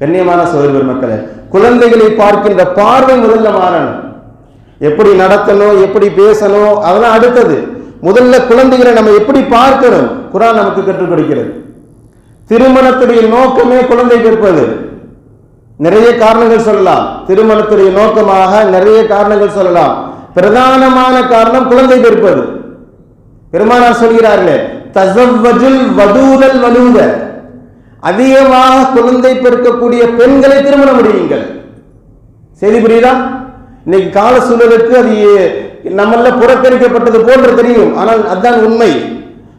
கண்ணியமான சோதரி மக்களே குழந்தைகளை பார்க்கின்ற பார்வை முதல்ல மாறணும். எப்படி நடத்தணும் எப்படி பேசணும் அதெல்லாம் அடுத்தது. முதல்ல குழந்தைகளை நம்ம எப்படி பார்க்கணும் குரான் நமக்கு கற்றுக் கொடுக்கிறது. திருமணத்துடைய நோக்கமே குழந்தை கேட்பது நிறைய காரணங்கள் சொல்லலாம். திருமணத்துடைய நோக்கமாக நிறைய காரணங்கள் சொல்லலாம். பிரதானமான காரணம் குழந்தை பிறப்பது பெருமானார் சொல்கிறார்களே தசவ்வஜுல் வதூதல் வலுங்க அதிகமாக குழந்தை பெருக்கக்கூடிய பெண்களை திருமணம் முடியுங்கள். செய்தி புரியுதா? இன்னைக்கு கால சூழலுக்கு அது நம்மள புறக்கணிக்கப்பட்டது போன்று தெரியும். ஆனால் அதுதான் உண்மை.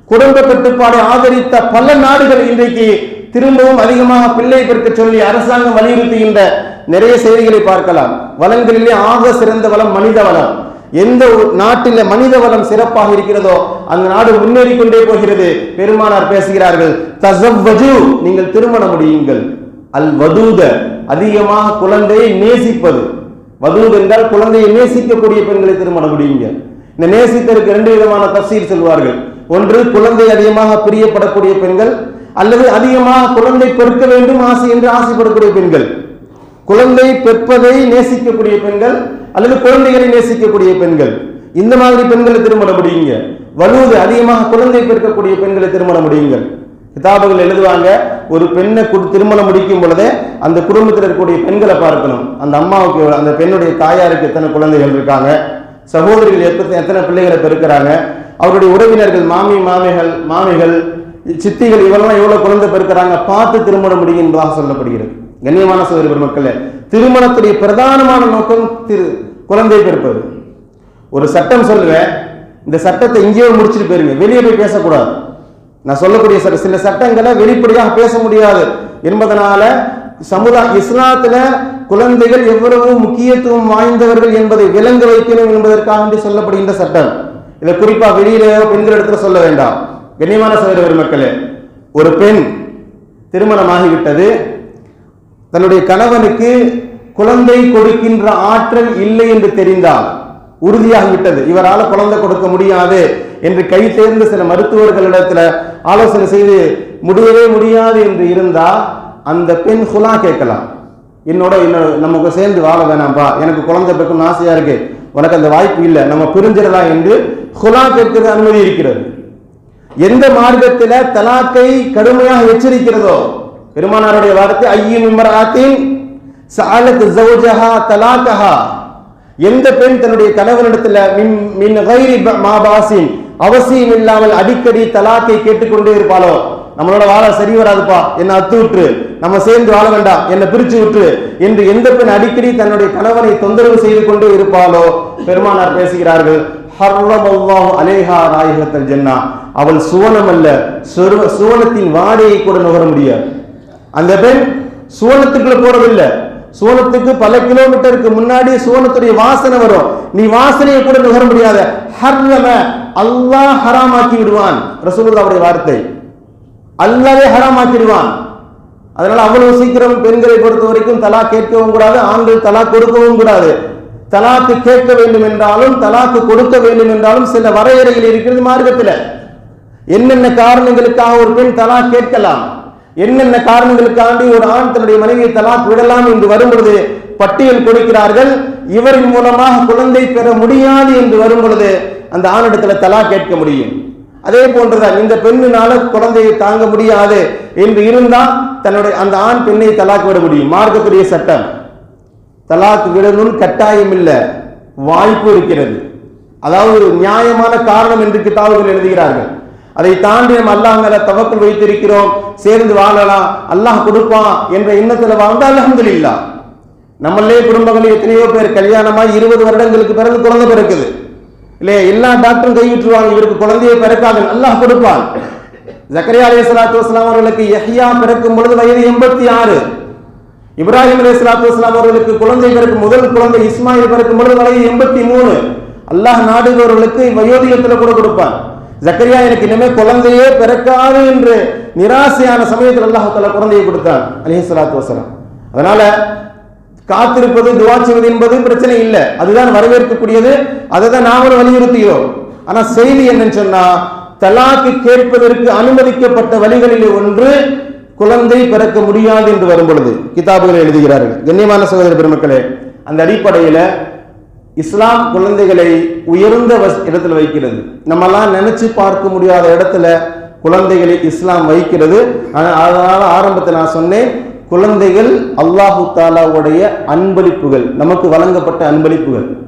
குடும்ப கட்டுப்பாடை ஆதரித்த பல நாடுகள் இன்றைக்கு திரும்பவும் அதிகமாக பிள்ளை பெருக்க சொல்லி அரசாங்கம் வலியுறுத்துகின்ற நிறைய செய்திகளை பார்க்கலாம். வளங்களிலே ஆக சிறந்த வளம் மனித வளம். எந்த ஒரு நாட்டில மனித வளம் சிறப்பாக இருக்கிறதோ அந்த நாடு முன்னேறி கொண்டே போகிறது. பெருமானார் பேசுகிறார்கள் தசவ்வஜு நீங்கள் திருமணம் முடியுங்கள். அல் வதூத அதிகமாக குழந்தையை நேசிப்பது. வதூத் என்றால் குழந்தையை நேசிக்கக்கூடிய பெண்களை திருமணம் முடியுங்க இந்த நேசித்தருக்கு ரெண்டு விதமான தப்சீர் சொல்வார்கள். ஒன்று குழந்தை அதிகமாக பிரியப்படக்கூடிய பெண்கள் அல்லது அதிகமாக குழந்தை பெருக்க வேண்டும் ஆசை என்று ஆசைப்படக்கூடிய பெண்கள். குழந்தை பெற்பதை நேசிக்கக்கூடிய பெண்கள் அல்லது குழந்தைகளை நேசிக்கக்கூடிய பெண்கள். இந்த மாதிரி பெண்களை திருமணம் முடியுங்க. வலுவது அதிகமாக குழந்தை பெற்கக்கூடிய பெண்களை திருமணம் முடியுங்கள். கிதாபுகள் எழுதுவாங்க ஒரு பெண்ணை கு- திருமணம் முடிக்கும் பொழுதே அந்த குடும்பத்தில் இருக்கக்கூடிய பெண்களை பார்க்கணும். அந்த அம்மாவுக்கு அந்த பெண்ணுடைய தாயாருக்கு எத்தனை குழந்தைகள் இருக்காங்க? சகோதரிகள் எத்தனை எத்தனை பிள்ளைகளை பெருக்கிறாங்க? அவருடைய உறவினர்கள் மாமி மாமிகள் மாமிகள் சித்திகள் இவரெல்லாம் எவ்வளவு குழந்தை பெருக்கிறாங்க? பார்த்து திருமணம் முடியும் என்பதாக சொல்லப்படுகிறது. கண்ணியமான சோதரி பெருமக்களே திருமணத்துடைய பிரதானமான நோக்கம் திரு குழந்தை பிறப்பது. ஒரு சட்டம் சொல்லுவேன் இந்த சட்டத்தை இங்கேயே முடிச்சுட்டு போயிருங்க வெளியே போய் பேசக்கூடாது. நான் சொல்லக்கூடிய சில சில சட்டங்களை வெளிப்படையாக பேச முடியாது. என்பதனால சமுதாய இஸ்லாத்துல குழந்தைகள் எவ்வளவு முக்கியத்துவம் வாய்ந்தவர்கள் என்பதை விளங்க வைக்கணும் என்பதற்காக சொல்லப்படுகின்ற சட்டம். இதை குறிப்பா வெளியில பெண்கள் இடத்துல சொல்ல வேண்டாம். கண்ணியமான சகோதர மக்களே ஒரு பெண் திருமணமாகிவிட்டது. தன்னுடைய கணவனுக்கு குழந்தை கொடுக்கின்ற ஆற்றல் இல்லை என்று தெரிந்தால் உறுதியாகிவிட்டது. இவரால் குழந்தை கொடுக்க முடியாது என்று கை சேர்ந்த சில மருத்துவர்களிடத்துல ஆலோசனை செய்து முடியவே முடியாது என்று இருந்தா அந்த பெண் ஹுலா கேட்கலாம். என்னோட இன்னொரு நமக்கு சேர்ந்து வாழ வேணாம்பா. எனக்கு குழந்தை பெக்கணும்னு ஆசையா இருக்கு. உனக்கு அந்த வாய்ப்பு இல்லை. நம்ம பிரிஞ்சிடலாம் என்று ஹுலா கேட்கிறது அனுமதி இருக்கிறது. எந்த மார்க்கத்தில் தலாக்கை கடுமையாக எச்சரிக்கிறதோ பெருமானாருடைய வார்த்தை ஐயும் இம்ராத்தின் சாலத் ஜௌஜஹா தலாக்கஹா. எந்த பெண் தன்னுடைய கணவனிடத்துல மின் மின் கைரி மாபாசின் அவசியம் இல்லாமல் அடிக்கடி தலாக்கை கேட்டுக்கொண்டே இருப்பாளோ? நம்மளோட வாழ சரி வராதுப்பா என்னை அத்து விட்டுரு நம்ம சேர்ந்து வாழ வேண்டாம் என்னை பிரிச்சு விட்டுரு என்று எந்த பெண் அடிக்கடி தன்னுடைய கணவனை தொந்தரவு செய்து கொண்டே இருப்பாளோ? பெருமானார் பேசுகிறார்கள் ஹர்ரமல்லாஹு அலேஹா ராயகத்தல் ஜென்னா. அவள் சுவனம் அல்ல சுவனத்தின் வாடையை கூட நுகர முடியாது. அந்த பெண் சுவனத்துக்குள்ள போறதில்லை. சுவனத்துக்கு பல கிலோமீட்டருக்கு முன்னாடி சுவனத்துடைய வாசனை வரும். நீ வாசனையை கூட நுகர முடியாத. ஹர்ரம அல்லாஹ் ஹராமாக்கி விடுவான். ரசூலுல்லாவுடைய வார்த்தை. அல்லாவே ஹராமாக்கிடுவான் அதனால அவ்வளவு சீக்கிரம் பெண்களை பொறுத்த வரைக்கும் தலா கேட்கவும் கூடாது ஆண்கள் தலா கொடுக்கவும் கூடாது. தலாக்கு கேட்க வேண்டும் என்றாலும் தலாக்கு கொடுக்க வேண்டும் என்றாலும் சில வரையறைகள் இருக்கிறது மார்க்கத்தில். என்னென்ன காரணங்களுக்காக ஒரு பெண் தலா கேட்கலாம்? என்னென்ன காரணங்களுக்காண்டி ஒரு ஆண் தன்னுடைய மனைவியை தலாக் விடலாம் என்று வரும்பொழுது பட்டியல் கொடுக்கிறார்கள். இவரின் மூலமாக குழந்தை பெற முடியாது என்று வரும்பொழுது அந்த ஆணிடத்துல தலா கேட்க முடியும். அதே போன்றுதான் இந்த பெண்ணினால குழந்தையை தாங்க முடியாது என்று இருந்தால் தன்னுடைய அந்த ஆண் பெண்ணை தலாக் விட முடியும். மார்க்கத்துடைய சட்டம். தலாக் விடணும் கட்டாயம் இல்ல. வாய்ப்பு இருக்கிறது. அதாவது ஒரு நியாயமான காரணம் என்று கிதாபுகள் எழுதுகிறார்கள். அதை தாண்டி நம்ம அல்லாஹ் தவக்குள் வைத்திருக்கிறோம் சேர்ந்து வாழலாம் அல்லாஹ் கொடுப்பான் என்ற எண்ணத்துல வாழ்ந்தா இல்லா நம்மளே குடும்பங்களில் எத்தனையோ பேர் கல்யாணமாக இருபது வருடங்களுக்கு பிறகு குழந்தை பிறக்குது. இல்லையா எல்லா டாக்டரும் கைவிட்டுருவாங்க இவருக்கு குழந்தையை பிறக்காது அல்லாஹ் கொடுப்பான். ஜக்கரியா அலி சலாத்து வஸ்லாம் அவர்களுக்கு யஹ்யா பிறக்கும் பொழுது வயது எண்பத்தி ஆறு. இப்ராஹிம் அலி சலாத்து வஸ்லாம் அவர்களுக்கு குழந்தை பிறக்கும் முதல் குழந்தை இஸ்மாயில் பிறக்கும் பொழுது வயது எண்பத்தி மூணு. அல்லாஹ் நாடுகிறவர்களுக்கு வயோதிகத்தில் கூட கொடுப்பான். ஜக்கரியா எனக்கு இனிமே குழந்தையே பிறக்காது என்று நிராசையான சமயத்தில் அல்லாஹால குழந்தையை கொடுத்தான் அலைஹி சலாத்து வஸலாம் அதனால காத்திருப்பது துவா செய்வது என்பது பிரச்சனை இல்லை. அதுதான் வரவேற்கக்கூடியது. அதை தான் நாமளும் வலியுறுத்துகிறோம் ஆனா செய்தி என்னன்னு சொன்னா தலாக்கு கேட்பதற்கு அனுமதிக்கப்பட்ட வழிகளில் ஒன்று குழந்தை பிறக்க முடியாது என்று வரும் பொழுது கிதாபுகள் எழுதுகிறார்கள். கண்ணியமான சகோதர பெருமக்களே அந்த அடிப்படையில் இஸ்லாம் குழந்தைகளை உயர்ந்த இடத்துல வைக்கிறது. நம்மெல்லாம் நினைச்சு பார்க்க முடியாத இடத்துல குழந்தைகளை இஸ்லாம் வைக்கிறது. ஆனா அதனால ஆரம்பத்தில் நான் சொன்னேன் குழந்தைகள் அல்லாஹு தாலாவுடைய அன்பளிப்புகள் நமக்கு வழங்கப்பட்ட அன்பளிப்புகள்.